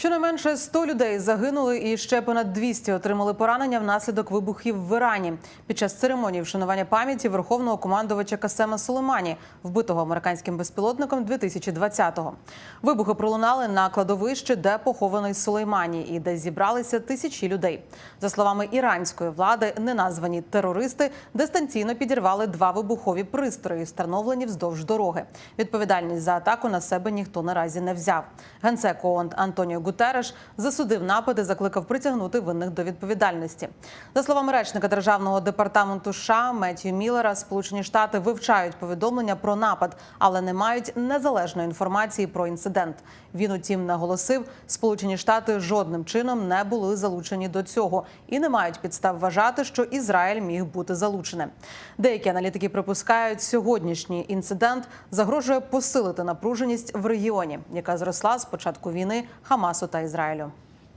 Щонайменше 100 людей загинули і ще понад 200 отримали поранення внаслідок вибухів в Ірані під час церемонії вшанування пам'яті верховного командувача Касема Сулеймані, вбитого американським безпілотником 2020-го. Вибухи пролунали на кладовищі, де похований Сулеймані, і де зібралися тисячі людей. За словами іранської влади, неназвані терористи дистанційно підірвали два вибухові пристрої, встановлені вздовж дороги. Відповідальність за атаку на себе ніхто наразі не взяв. Генсек ООН Антоніо Гутереш засудив напади, закликав притягнути винних до відповідальності. За словами речника державного департаменту США Меттью Міллера, Сполучені Штати вивчають повідомлення про напад, але не мають незалежної інформації про інцидент. Він утім наголосив, Сполучені Штати жодним чином не були залучені до цього і не мають підстав вважати, що Ізраїль міг бути залученим. Деякі аналітики припускають, сьогоднішній інцидент загрожує посилити напруженість в регіоні, яка зросла з початку війни Хамасу та Ізраїлю.